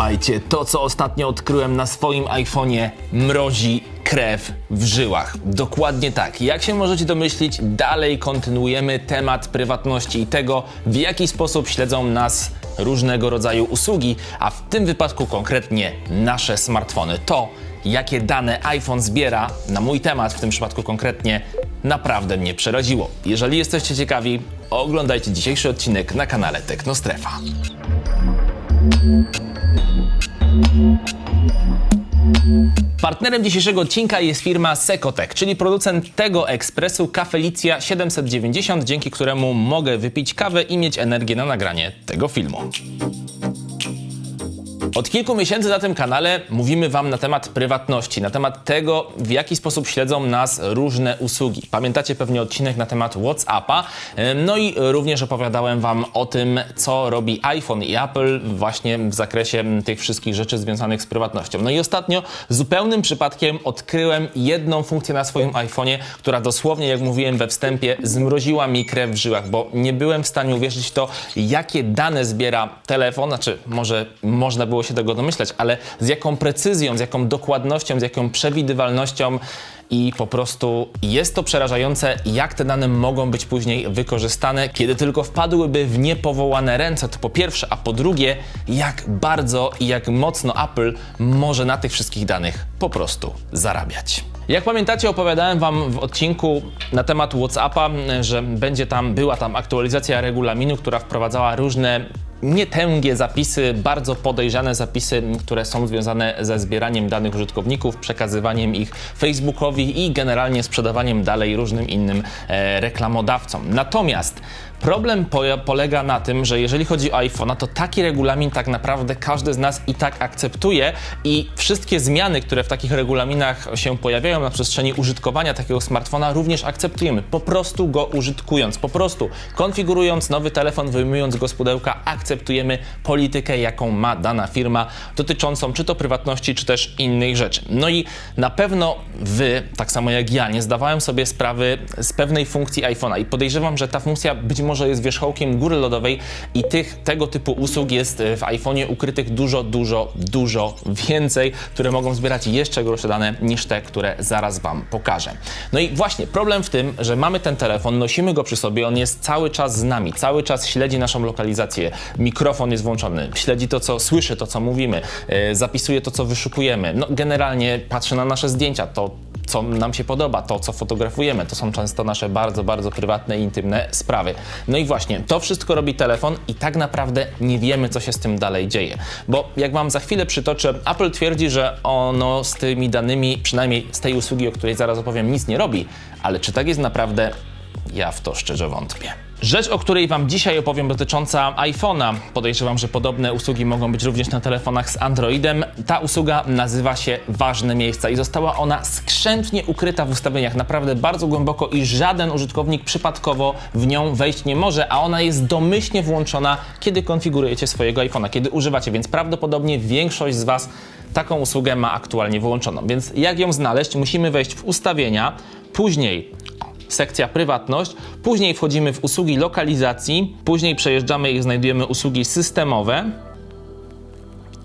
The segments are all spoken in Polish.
Słuchajcie, to co ostatnio odkryłem na swoim iPhone'ie mrozi krew w żyłach. Dokładnie tak. Jak się możecie domyślić, dalej kontynuujemy temat prywatności i tego, w jaki sposób śledzą nas różnego rodzaju usługi, a w tym wypadku konkretnie nasze smartfony. To, jakie dane iPhone zbiera na mój temat, w tym przypadku konkretnie, naprawdę mnie przeraziło. Jeżeli jesteście ciekawi, oglądajcie dzisiejszy odcinek na kanale Technostrefa. Partnerem dzisiejszego odcinka jest firma Secotech, czyli producent tego ekspresu Kafelicja 790, dzięki któremu mogę wypić kawę i mieć energię na nagranie tego filmu. Od kilku miesięcy na tym kanale mówimy Wam na temat prywatności, na temat tego, w jaki sposób śledzą nas różne usługi. Pamiętacie pewnie odcinek na temat WhatsAppa, no i również opowiadałem Wam o tym, co robi iPhone i Apple właśnie w zakresie tych wszystkich rzeczy związanych z prywatnością. No i ostatnio zupełnym przypadkiem odkryłem jedną funkcję na swoim iPhone'ie, która dosłownie, jak mówiłem we wstępie, zmroziła mi krew w żyłach, bo nie byłem w stanie uwierzyć w to, jakie dane zbiera telefon, znaczy może można było się tego domyślać, ale z jaką precyzją, z jaką dokładnością, z jaką przewidywalnością i po prostu jest to przerażające, jak te dane mogą być później wykorzystane, kiedy tylko wpadłyby w niepowołane ręce, to po pierwsze, a po drugie, jak bardzo i jak mocno Apple może na tych wszystkich danych po prostu zarabiać. Jak pamiętacie, opowiadałem Wam w odcinku na temat WhatsAppa, że będzie tam, była tam aktualizacja regulaminu, która wprowadzała różne nietęgie zapisy, bardzo podejrzane zapisy, które są związane ze zbieraniem danych użytkowników, przekazywaniem ich Facebookowi i generalnie sprzedawaniem dalej różnym innym e, reklamodawcom. Natomiast problem po, polega na tym, że jeżeli chodzi o iPhone'a, to taki regulamin tak naprawdę każdy z nas i tak akceptuje i wszystkie zmiany, które w takich regulaminach się pojawiają na przestrzeni użytkowania takiego smartfona, również akceptujemy. Po prostu go użytkując, po prostu konfigurując nowy telefon, wyjmując go z pudełka, akceptujemy politykę, jaką ma dana firma dotyczącą czy to prywatności, czy też innych rzeczy. No i na pewno wy, tak samo jak ja, nie zdawałem sobie sprawy z pewnej funkcji iPhone'a i podejrzewam, że ta funkcja być może jest wierzchołkiem góry lodowej i tych, tego typu usług jest w iPhone'ie ukrytych dużo, dużo, dużo więcej, które mogą zbierać jeszcze gorsze dane niż te, które zaraz Wam pokażę. No i właśnie problem w tym, że mamy ten telefon, nosimy go przy sobie, on jest cały czas z nami, cały czas śledzi naszą lokalizację, mikrofon jest włączony, śledzi to, co słyszy, to, co mówimy, yy, zapisuje to, co wyszukujemy, no generalnie patrzy na nasze zdjęcia, to co nam się podoba, to co fotografujemy. To są często nasze bardzo, bardzo prywatne intymne sprawy. No i właśnie, to wszystko robi telefon i tak naprawdę nie wiemy, co się z tym dalej dzieje. Bo jak Wam za chwilę przytoczę, Apple twierdzi, że ono z tymi danymi, przynajmniej z tej usługi, o której zaraz opowiem, nic nie robi. Ale czy tak jest naprawdę? Ja w to szczerze wątpię. Rzecz, o której Wam dzisiaj opowiem, dotycząca iPhone'a. Podejrzewam, że podobne usługi mogą być również na telefonach z Androidem. Ta usługa nazywa się Ważne Miejsca i została ona skrzętnie ukryta w ustawieniach, naprawdę bardzo głęboko i żaden użytkownik przypadkowo w nią wejść nie może, a ona jest domyślnie włączona, kiedy konfigurujecie swojego iPhone'a, kiedy używacie, więc prawdopodobnie większość z Was taką usługę ma aktualnie wyłączoną. Więc jak ją znaleźć? Musimy wejść w ustawienia, później sekcja prywatność, później wchodzimy w usługi lokalizacji, później przejeżdżamy i znajdujemy usługi systemowe.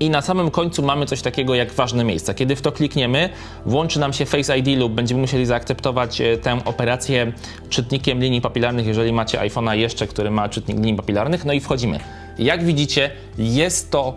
I na samym końcu mamy coś takiego jak ważne miejsca. Kiedy w to klikniemy, włączy nam się Face ID lub będziemy musieli zaakceptować e, tę operację czytnikiem linii papilarnych, jeżeli macie iPhone'a jeszcze, który ma czytnik linii papilarnych. No i wchodzimy. Jak widzicie, jest to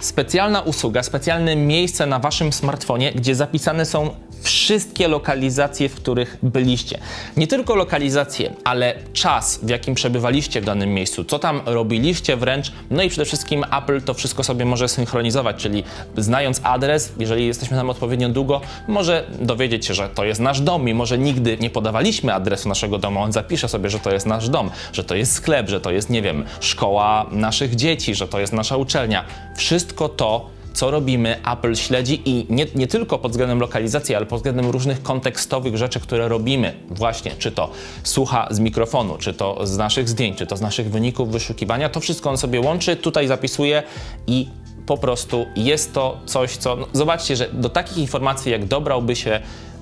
specjalna usługa, specjalne miejsce na waszym smartfonie, gdzie zapisane są wszystkie lokalizacje, w których byliście. Nie tylko lokalizacje, ale czas, w jakim przebywaliście w danym miejscu, co tam robiliście wręcz, no i przede wszystkim Apple to wszystko sobie może synchronizować, czyli znając adres, jeżeli jesteśmy tam odpowiednio długo, może dowiedzieć się, że to jest nasz dom, mimo że nigdy nie podawaliśmy adresu naszego domu, on zapisze sobie, że to jest nasz dom, że to jest sklep, że to jest, nie wiem, szkoła naszych dzieci, że to jest nasza uczelnia. Wszystko to co robimy, Apple śledzi i nie, nie tylko pod względem lokalizacji, ale pod względem różnych kontekstowych rzeczy, które robimy. Właśnie, czy to słucha z mikrofonu, czy to z naszych zdjęć, czy to z naszych wyników wyszukiwania, to wszystko on sobie łączy, tutaj zapisuje i po prostu jest to coś, co. No, zobaczcie, że do takich informacji, jak dobrałby się,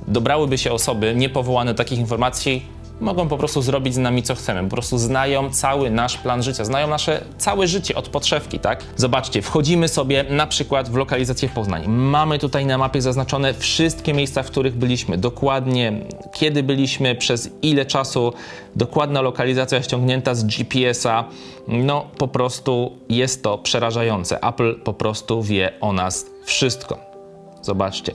dobrałyby się osoby niepowołane do takich informacji, mogą po prostu zrobić z nami co chcemy. Po prostu znają cały nasz plan życia, znają nasze całe życie od podszewki, tak? Zobaczcie, wchodzimy sobie na przykład w lokalizację Poznań. Mamy tutaj na mapie zaznaczone wszystkie miejsca, w których byliśmy, dokładnie kiedy byliśmy, przez ile czasu, dokładna lokalizacja ściągnięta z GPS-a. No po prostu jest to przerażające. Apple po prostu wie o nas wszystko. Zobaczcie,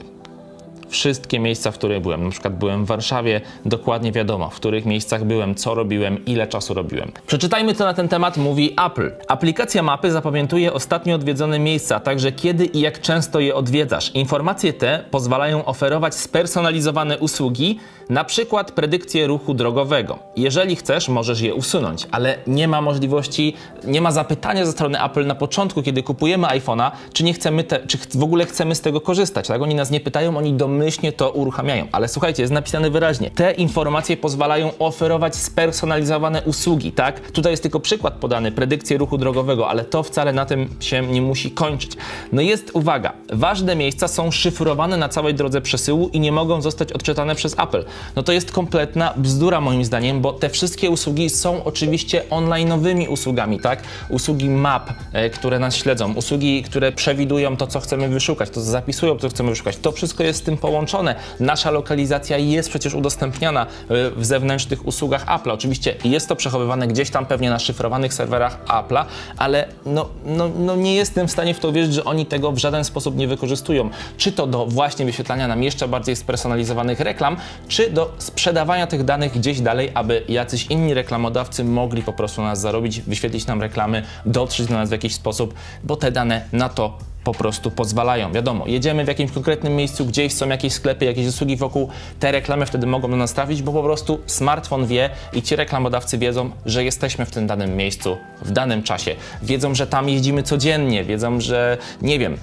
wszystkie miejsca, w których byłem. Na przykład byłem w Warszawie, dokładnie wiadomo, w których miejscach byłem, co robiłem, ile czasu robiłem. Przeczytajmy, co na ten temat mówi Apple. Aplikacja mapy zapamiętuje ostatnio odwiedzone miejsca, a także kiedy i jak często je odwiedzasz. Informacje te pozwalają oferować spersonalizowane usługi, na przykład predykcję ruchu drogowego. Jeżeli chcesz, możesz je usunąć, ale nie ma możliwości, nie ma zapytania ze strony Apple na początku, kiedy kupujemy iPhone'a, czy nie chcemy, te, czy w ogóle chcemy z tego korzystać. Tak? Oni nas nie pytają, oni domyślnie to uruchamiają. Ale słuchajcie, jest napisane wyraźnie. Te informacje pozwalają oferować spersonalizowane usługi, tak? Tutaj jest tylko przykład podany, predykcję ruchu drogowego, ale to wcale na tym się nie musi kończyć. No jest uwaga, ważne miejsca są szyfrowane na całej drodze przesyłu i nie mogą zostać odczytane przez Apple. No to jest kompletna bzdura moim zdaniem, bo te wszystkie usługi są oczywiście online'owymi usługami, tak? Usługi map, e, które nas śledzą, usługi, które przewidują to, co chcemy wyszukać, to zapisują, co chcemy wyszukać. To wszystko jest z tym połączone. Nasza lokalizacja jest przecież udostępniana e, w zewnętrznych usługach Apple'a. Oczywiście jest to przechowywane gdzieś tam pewnie na szyfrowanych serwerach Apple'a, ale no, no, no nie jestem w stanie w to wierzyć, że oni tego w żaden sposób nie wykorzystują. Czy to do właśnie wyświetlania nam jeszcze bardziej spersonalizowanych reklam, czy do sprzedawania tych danych gdzieś dalej, aby jacyś inni reklamodawcy mogli po prostu na nas zarobić, wyświetlić nam reklamy, dotrzeć do nas w jakiś sposób, bo te dane na to po prostu pozwalają. Wiadomo, jedziemy w jakimś konkretnym miejscu, gdzieś są jakieś sklepy, jakieś usługi wokół, te reklamy wtedy mogą do nas trafić, bo po prostu smartfon wie i ci reklamodawcy wiedzą, że jesteśmy w tym danym miejscu, w danym czasie. Wiedzą, że tam jeździmy codziennie, wiedzą, że nie wiem,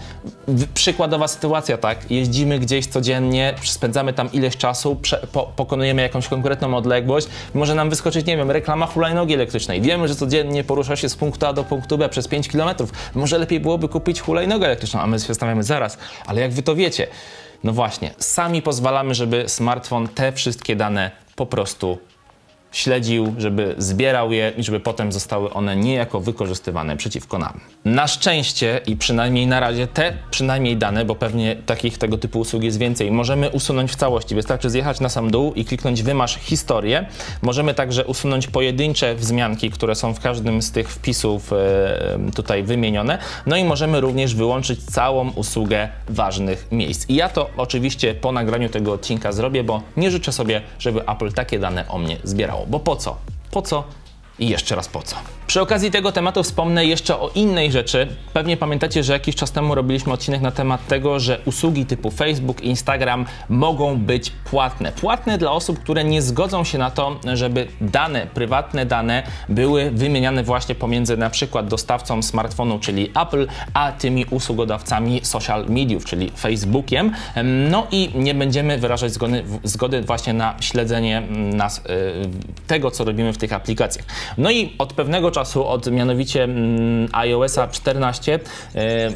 przykładowa sytuacja, tak, jeździmy gdzieś codziennie, spędzamy tam ileś czasu, po, pokonujemy jakąś konkretną odległość, może nam wyskoczyć, nie wiem, reklama hulajnogi elektrycznej. Wiemy, że codziennie porusza się z punktu A do punktu B przez 5 km. Może lepiej byłoby kupić hulajnogę elektryczną, a my się zastanawiamy zaraz, ale jak wy to wiecie? No właśnie, sami pozwalamy, żeby smartfon te wszystkie dane po prostu śledził, żeby zbierał je i żeby potem zostały one niejako wykorzystywane przeciwko nam. Na szczęście i przynajmniej na razie te przynajmniej dane, bo pewnie takich tego typu usług jest więcej, możemy usunąć w całości. Wystarczy zjechać na sam dół i kliknąć wymasz historię. Możemy także usunąć pojedyncze wzmianki, które są w każdym z tych wpisów e, tutaj wymienione. No i możemy również wyłączyć całą usługę ważnych miejsc. I ja to oczywiście po nagraniu tego odcinka zrobię, bo nie życzę sobie, żeby Apple takie dane o mnie zbierało. Bo po co? Po co? I jeszcze raz po co? Przy okazji tego tematu wspomnę jeszcze o innej rzeczy. Pewnie pamiętacie, że jakiś czas temu robiliśmy odcinek na temat tego, że usługi typu Facebook, Instagram mogą być płatne. Płatne dla osób, które nie zgodzą się na to, żeby dane, prywatne dane były wymieniane właśnie pomiędzy na przykład dostawcą smartfonu, czyli Apple, a tymi usługodawcami social mediów, czyli Facebookiem. No i nie będziemy wyrażać zgody, zgody właśnie na śledzenie nas, y, tego, co robimy w tych aplikacjach. No i od pewnego czasu, od mianowicie mm, iOSa 14,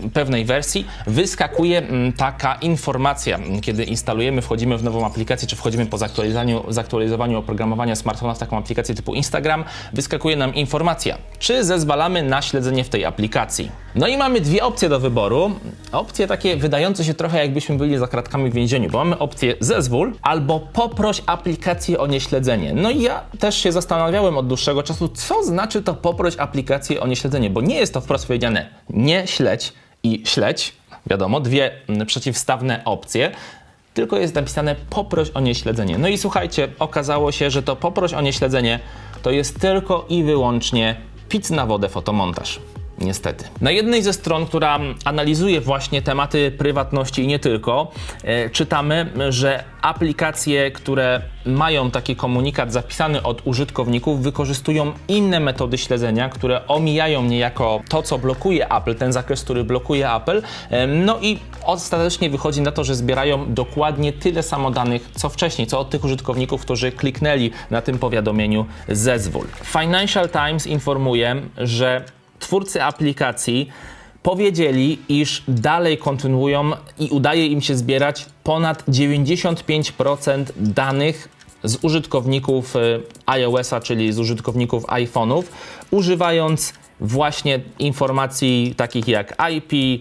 y, pewnej wersji, wyskakuje mm, taka informacja, kiedy instalujemy, wchodzimy w nową aplikację, czy wchodzimy po zaktualizowaniu, zaktualizowaniu oprogramowania smartfona w taką aplikację typu Instagram, wyskakuje nam informacja, czy zezwalamy na śledzenie w tej aplikacji. No i mamy dwie opcje do wyboru. Opcje takie wydające się trochę jakbyśmy byli za kratkami w więzieniu, bo mamy opcję zezwól albo poproś aplikację o nieśledzenie. No i ja też się zastanawiałem od dłuższego czasu, co znaczy to poproś aplikację o nieśledzenie, bo nie jest to wprost powiedziane nie śledź i śledź, wiadomo, dwie mm, przeciwstawne opcje, tylko jest napisane poproś o nieśledzenie. No i słuchajcie, okazało się, że to poproś o nieśledzenie to jest tylko i wyłącznie pic na wodę fotomontaż. Niestety. Na jednej ze stron, która analizuje właśnie tematy prywatności i nie tylko, e, czytamy, że aplikacje, które mają taki komunikat zapisany od użytkowników, wykorzystują inne metody śledzenia, które omijają niejako to, co blokuje Apple, ten zakres, który blokuje Apple. E, No i ostatecznie wychodzi na to, że zbierają dokładnie tyle samo danych, co wcześniej, co od tych użytkowników, którzy kliknęli na tym powiadomieniu zezwól. Financial Times informuje, że twórcy aplikacji powiedzieli, iż dalej kontynuują i udaje im się zbierać ponad 95% danych z użytkowników y, iOS-a, czyli z użytkowników iPhone'ów, używając właśnie informacji takich jak IP y,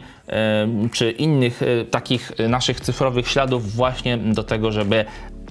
czy innych y, takich naszych cyfrowych śladów właśnie do tego, żeby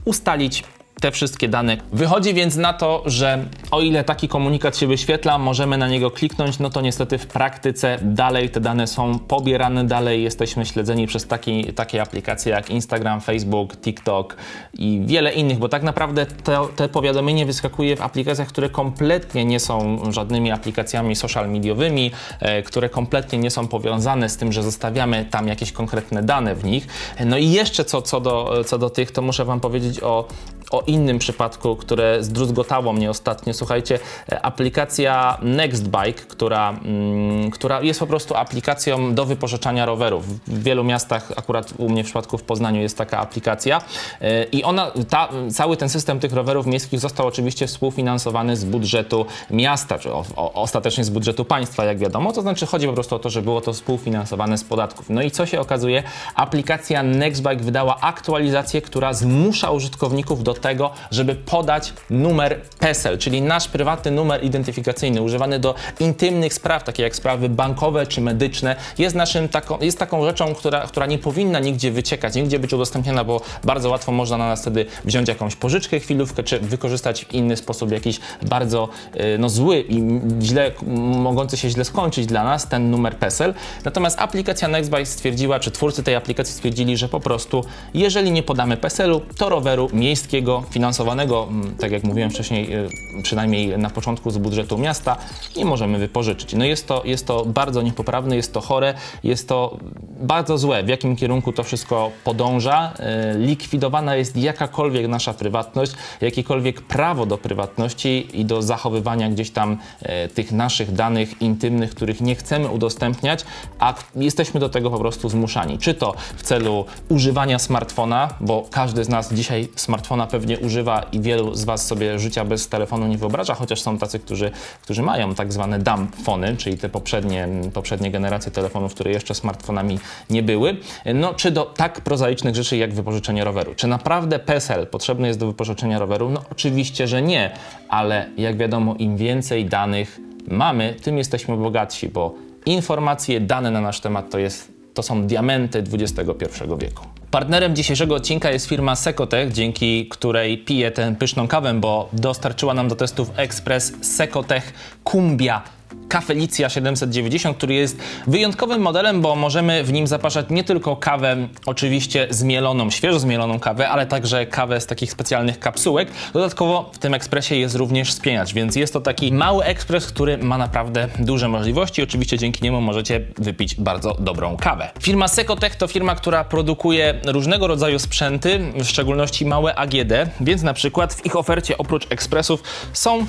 ustalić te wszystkie dane. Wychodzi więc na to, że o ile taki komunikat się wyświetla, możemy na niego kliknąć, no to niestety w praktyce dalej te dane są pobierane, dalej jesteśmy śledzeni przez taki, takie aplikacje jak Instagram, Facebook, TikTok i wiele innych, bo tak naprawdę to, te powiadomienie wyskakuje w aplikacjach, które kompletnie nie są żadnymi aplikacjami social mediowymi, e, które kompletnie nie są powiązane z tym, że zostawiamy tam jakieś konkretne dane w nich. No i jeszcze co, co, do, co do tych, to muszę Wam powiedzieć o o innym przypadku, które zdruzgotało mnie ostatnio. Słuchajcie, e, aplikacja Nextbike, która, mm, która jest po prostu aplikacją do wypożyczania rowerów. W wielu miastach, akurat u mnie w przypadku w Poznaniu jest taka aplikacja e, i ona, ta, cały ten system tych rowerów miejskich został oczywiście współfinansowany z budżetu miasta, czy o, o, ostatecznie z budżetu państwa, jak wiadomo. To znaczy chodzi po prostu o to, że było to współfinansowane z podatków. No i co się okazuje? Aplikacja Nextbike wydała aktualizację, która zmusza użytkowników do tego, żeby podać numer PESEL, czyli nasz prywatny numer identyfikacyjny, używany do intymnych spraw, takie jak sprawy bankowe czy medyczne, jest, naszym taką, jest taką rzeczą, która, która nie powinna nigdzie wyciekać, nigdzie być udostępniona, bo bardzo łatwo można na nas wtedy wziąć jakąś pożyczkę, chwilówkę, czy wykorzystać w inny sposób jakiś bardzo y, no, zły i źle, mogący się źle skończyć dla nas ten numer PESEL. Natomiast aplikacja Nextbike stwierdziła, czy twórcy tej aplikacji stwierdzili, że po prostu jeżeli nie podamy PESEL-u, to roweru miejskiego finansowanego, mm, tak jak mówiłem wcześniej, y, przynajmniej na początku z budżetu miasta, nie możemy wypożyczyć. No jest to, jest to bardzo niepoprawne, jest to chore, jest to bardzo złe, w jakim kierunku to wszystko podąża. Y, Likwidowana jest jakakolwiek nasza prywatność, jakiekolwiek prawo do prywatności i do zachowywania gdzieś tam y, tych naszych danych intymnych, których nie chcemy udostępniać, a jesteśmy do tego po prostu zmuszani. Czy to w celu używania smartfona, bo każdy z nas dzisiaj smartfona pewnie używa i wielu z Was sobie życia bez telefonu nie wyobraża, chociaż są tacy, którzy, którzy mają tak zwane dumbfony, czyli te poprzednie, poprzednie generacje telefonów, które jeszcze smartfonami nie były. No, czy do tak prozaicznych rzeczy jak wypożyczenie roweru. Czy naprawdę PESEL potrzebny jest do wypożyczenia roweru? No oczywiście, że nie, ale jak wiadomo, im więcej danych mamy, tym jesteśmy bogatsi, bo informacje, dane na nasz temat to jest to są diamenty XXI wieku. Partnerem dzisiejszego odcinka jest firma Secotech, dzięki której piję tę pyszną kawę, bo dostarczyła nam do testów Express Secotech Cumbia Kafelicia 790, który jest wyjątkowym modelem, bo możemy w nim zapaszać nie tylko kawę, oczywiście zmieloną, świeżo zmieloną kawę, ale także kawę z takich specjalnych kapsułek. Dodatkowo w tym ekspresie jest również spieniacz, więc jest to taki mały ekspres, który ma naprawdę duże możliwości. Oczywiście dzięki niemu możecie wypić bardzo dobrą kawę. Firma Secotech to firma, która produkuje różnego rodzaju sprzęty, w szczególności małe AGD, więc na przykład w ich ofercie oprócz ekspresów są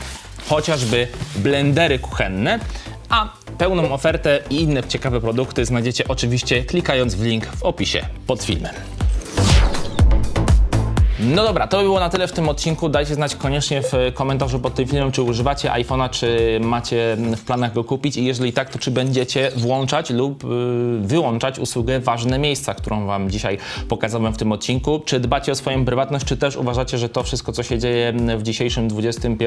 chociażby blendery kuchenne, a pełną ofertę i inne ciekawe produkty znajdziecie oczywiście klikając w link w opisie pod filmem. No dobra, to by było na tyle w tym odcinku. Dajcie znać koniecznie w komentarzu pod tym filmem, czy używacie iPhone'a, czy macie w planach go kupić i jeżeli tak, to czy będziecie włączać lub yy, wyłączać usługę Ważne Miejsca, którą Wam dzisiaj pokazałem w tym odcinku. Czy dbacie o swoją prywatność, czy też uważacie, że to wszystko, co się dzieje w dzisiejszym XXI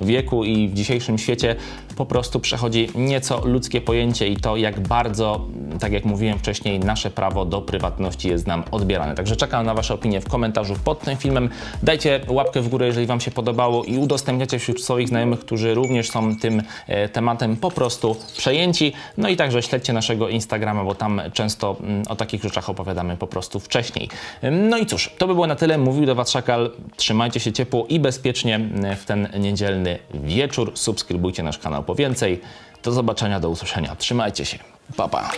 wieku i w dzisiejszym świecie po prostu przechodzi nieco ludzkie pojęcie i to, jak bardzo, tak jak mówiłem wcześniej, nasze prawo do prywatności jest nam odbierane. Także czekam na Wasze opinie w komentarzu pod tym filmem. Dajcie łapkę w górę, jeżeli Wam się podobało i udostępniacie wśród swoich znajomych, którzy również są tym e, tematem po prostu przejęci. No i także śledźcie naszego Instagrama, bo tam często mm, o takich rzeczach opowiadamy po prostu wcześniej. No i cóż, to by było na tyle. Mówił do Was Szakal. Trzymajcie się ciepło i bezpiecznie mm, w ten niedzielny wieczór. Subskrybujcie nasz kanał po więcej. Do zobaczenia, do usłyszenia. Trzymajcie się. Pa, pa.